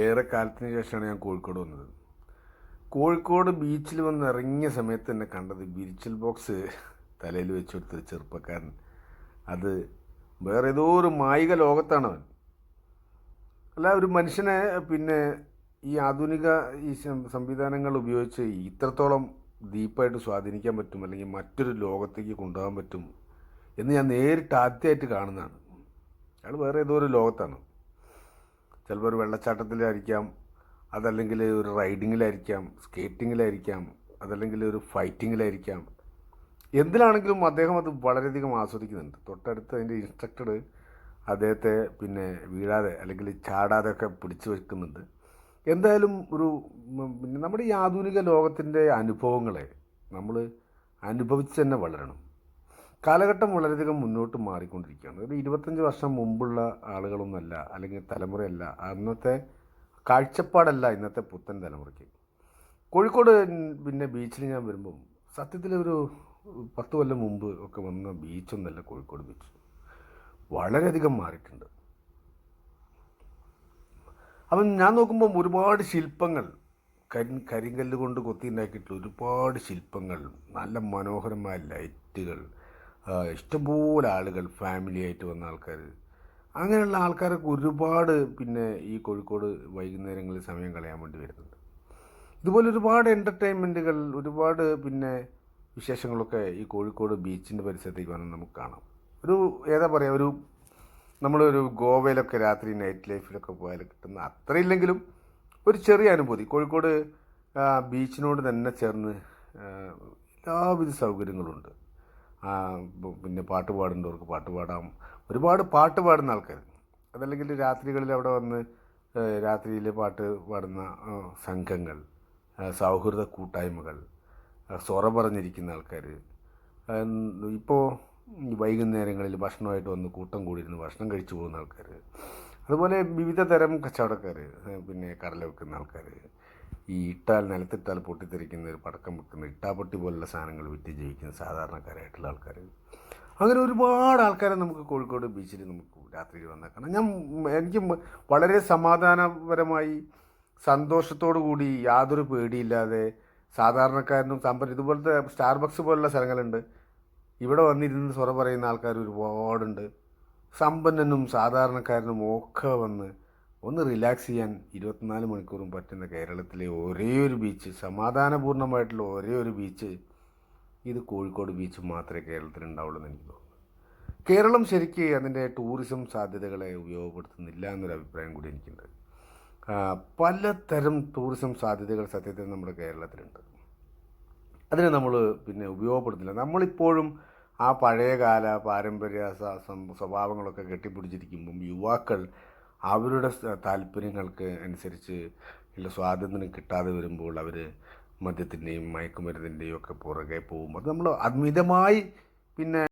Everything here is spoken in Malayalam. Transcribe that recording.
ഏറെ കാലത്തിന് ശേഷമാണ് ഞാൻ കോഴിക്കോട് വന്നത്. കോഴിക്കോട് ബീച്ചിൽ വന്ന് ഇറങ്ങിയ സമയത്ത് തന്നെ കണ്ടത് ബിരിച്ചൽ ബോക്സ് തലയിൽ വെച്ചെടുത്ത ചെറുപ്പക്കാരൻ. അത് വേറെ ഏതോ ഒരു മായിക ലോകത്താണ് അവൻ. അല്ല ഒരു മനുഷ്യനെ പിന്നെ ഈ ആധുനിക ഈ സംവിധാനങ്ങൾ ഉപയോഗിച്ച് ഇത്രത്തോളം ഡീപ്പായിട്ട് സ്വാധീനിക്കാൻ പറ്റും അല്ലെങ്കിൽ മറ്റൊരു ലോകത്തേക്ക് കൊണ്ടുപോകാൻ പറ്റും എന്ന് ഞാൻ നേരിട്ട് ആദ്യമായിട്ട് കാണുന്നതാണ്. അയാൾ വേറെ ഏതോ ഒരു ലോകത്താണ്. ചിലപ്പോൾ ഒരു വെള്ളച്ചാട്ടത്തിലായിരിക്കാം അതല്ലെങ്കിൽ ഒരു റൈഡിങ്ങിലായിരിക്കാം സ്കേറ്റിങ്ങിലായിരിക്കാം അതല്ലെങ്കിൽ ഒരു ഫൈറ്റിങ്ങിലായിരിക്കാം. എന്തിലാണെങ്കിലും അദ്ദേഹം അത് വളരെയധികം ആസ്വദിക്കുന്നുണ്ട്. തൊട്ടടുത്ത് അതിന്റെ ഇൻസ്ട്രക്ടർ അദ്ദേഹത്തെ പിന്നെ വീഴാതെ അല്ലെങ്കിൽ ചാടാതെ ഒക്കെ പിടിച്ചു വയ്ക്കുന്നുണ്ട് എന്തായാലും ഒരു നമ്മുടെ ഈ ആധുനിക ലോകത്തിന്റെ അനുഭവങ്ങളെ നമ്മൾ അനുഭവിച്ച് തന്നെ വളരണം. കാലഘട്ടം വളരെയധികം മുന്നോട്ട് മാറിക്കൊണ്ടിരിക്കുകയാണ്. ഒരു ഇരുപത്തഞ്ച് വർഷം മുമ്പുള്ള ആളുകളൊന്നുമല്ല അല്ലെങ്കിൽ തലമുറയല്ല അന്നത്തെ കാഴ്ചപ്പാടല്ല ഇന്നത്തെ പുത്തൻ തലമുറയ്ക്ക്. കോഴിക്കോട് പിന്നെ ബീച്ചിൽ ഞാൻ വരുമ്പം സത്യത്തിലൊരു പത്ത് കൊല്ലം മുമ്പ് ഒക്കെ വന്ന ബീച്ചൊന്നല്ല കോഴിക്കോട് ബീച്ച്. വളരെയധികം മാറിയിട്ടുണ്ട്. അപ്പം ഞാൻ നോക്കുമ്പം ഒരുപാട് ശില്പങ്ങൾ കരി കരിങ്കല്ല് കൊണ്ട് കൊത്തി ഉണ്ടാക്കിയിട്ടുള്ള ഒരുപാട് ശില്പങ്ങൾ നല്ല മനോഹരമായ ലൈറ്റുകൾ ഇഷ്ടംപോലെ ആളുകൾ ഫാമിലി ആയിട്ട് വന്ന ആൾക്കാർ അങ്ങനെയുള്ള ആൾക്കാരൊക്കെ ഒരുപാട് പിന്നെ ഈ കോഴിക്കോട് വൈകുന്നേരങ്ങളിൽ സമയം കളയാൻ വേണ്ടി വരുന്നുണ്ട്. ഇതുപോലെ ഒരുപാട് എന്റർടൈൻമെന്റുകൾ ഒരുപാട് പിന്നെ വിശേഷങ്ങളൊക്കെ ഈ കോഴിക്കോട് ബീച്ചിന്റെ പരിസരത്തേക്ക് വന്നാൽ നമുക്ക് കാണാം. ഒരു ഏതാ പറയുക ഒരു നമ്മളൊരു ഗോവയിലൊക്കെ രാത്രി നൈറ്റ് ലൈഫിലൊക്കെ പോയാൽ കിട്ടുന്ന അത്രയില്ലെങ്കിലും ഒരു ചെറിയ അനുഭൂതി. കോഴിക്കോട് ബീച്ചിനോട് തന്നെ ചേർന്ന് എല്ലാവിധ സൗകര്യങ്ങളുണ്ട്. പിന്നെ പാട്ട് പാടുന്നവർക്ക് പാട്ട് പാടാം. ഒരുപാട് പാട്ട് പാടുന്ന ആൾക്കാർ അതല്ലെങ്കിൽ രാത്രികളിൽ അവിടെ വന്ന് രാത്രിയിൽ പാട്ട് പാടുന്ന സംഘങ്ങൾ സൗഹൃദ കൂട്ടായ്മകൾ സ്വറ പറഞ്ഞിരിക്കുന്ന ആൾക്കാർ ഇപ്പോൾ വൈകുന്നേരങ്ങളിൽ ഭക്ഷണമായിട്ട് വന്ന് കൂട്ടം കൂടിയിരുന്ന് ഭക്ഷണം കഴിച്ചു പോകുന്ന ആൾക്കാർ അതുപോലെ വിവിധ തരം കച്ചവടക്കാർ പിന്നെ കടല വെക്കുന്ന ആൾക്കാർ ഈ ഇട്ടാൽ നിലത്തിട്ടാൽ പൊട്ടിത്തെറിക്കുന്ന ഒരു പടക്കം വെക്കുന്ന ഇട്ടാപ്പൊട്ടി പോലുള്ള സാധനങ്ങൾ വിറ്റ് ജീവിക്കുന്ന സാധാരണക്കാരായിട്ടുള്ള ആൾക്കാർ. അങ്ങനെ ഒരുപാട് ആൾക്കാരെ നമുക്ക് കോഴിക്കോട് ബീച്ചിൽ നമുക്ക് രാത്രിയിൽ വന്നാൽ ഞാൻ എനിക്ക് വളരെ സമാധാനപരമായി സന്തോഷത്തോടു കൂടി യാതൊരു പേടിയില്ലാതെ സാധാരണക്കാരനും സമ്പന്ന ഇതുപോലത്തെ സ്റ്റാർബക്സ് പോലുള്ള സ്ഥലങ്ങളുണ്ട്. ഇവിടെ വന്നിരുന്ന് സ്വറ പറയുന്ന ആൾക്കാർ ഒരുപാടുണ്ട്. സമ്പന്നനും സാധാരണക്കാരനും ഒക്കെ വന്ന് ഒന്ന് റിലാക്സ് ചെയ്യാൻ ഇരുപത്തിനാല് മണിക്കൂറും പറ്റുന്ന കേരളത്തിലെ ഒരേ ഒരു ബീച്ച് സമാധാനപൂർണമായിട്ടുള്ള ഒരേ ഒരു ബീച്ച് ഇത് കോഴിക്കോട് ബീച്ച് മാത്രമേ കേരളത്തിൽ ഉണ്ടാവുള്ളൂ എന്ന് എനിക്ക് തോന്നുന്നു. കേരളം ശരിക്ക് അതിന്റെ ടൂറിസം സാധ്യതകളെ ഉപയോഗപ്പെടുത്തുന്നില്ല എന്നൊരു അഭിപ്രായം കൂടി എനിക്കുണ്ട്. പലതരം ടൂറിസം സാധ്യതകൾ സത്യത്തിൽ നമ്മുടെ കേരളത്തിലുണ്ട്. അതിനെ നമ്മൾ പിന്നെ ഉപയോഗപ്പെടുത്തില്ല നമ്മളിപ്പോഴും ആ പഴയകാല പാരമ്പര്യ സ്വഭാവങ്ങളൊക്കെ കെട്ടിപ്പിടിച്ചിരിക്കുമ്പം യുവാക്കൾ അവരുടെ താല്പര്യങ്ങൾക്ക് അനുസരിച്ച് ഉള്ള സ്വാതന്ത്ര്യം കിട്ടാതെ വരുമ്പോൾ അവർ മദ്യത്തിന്റെയും മയക്കുമരുന്നിന്റെയും ഒക്കെ പുറകെ പോകും. അത് നമ്മൾ അമിതമായി പിന്നെ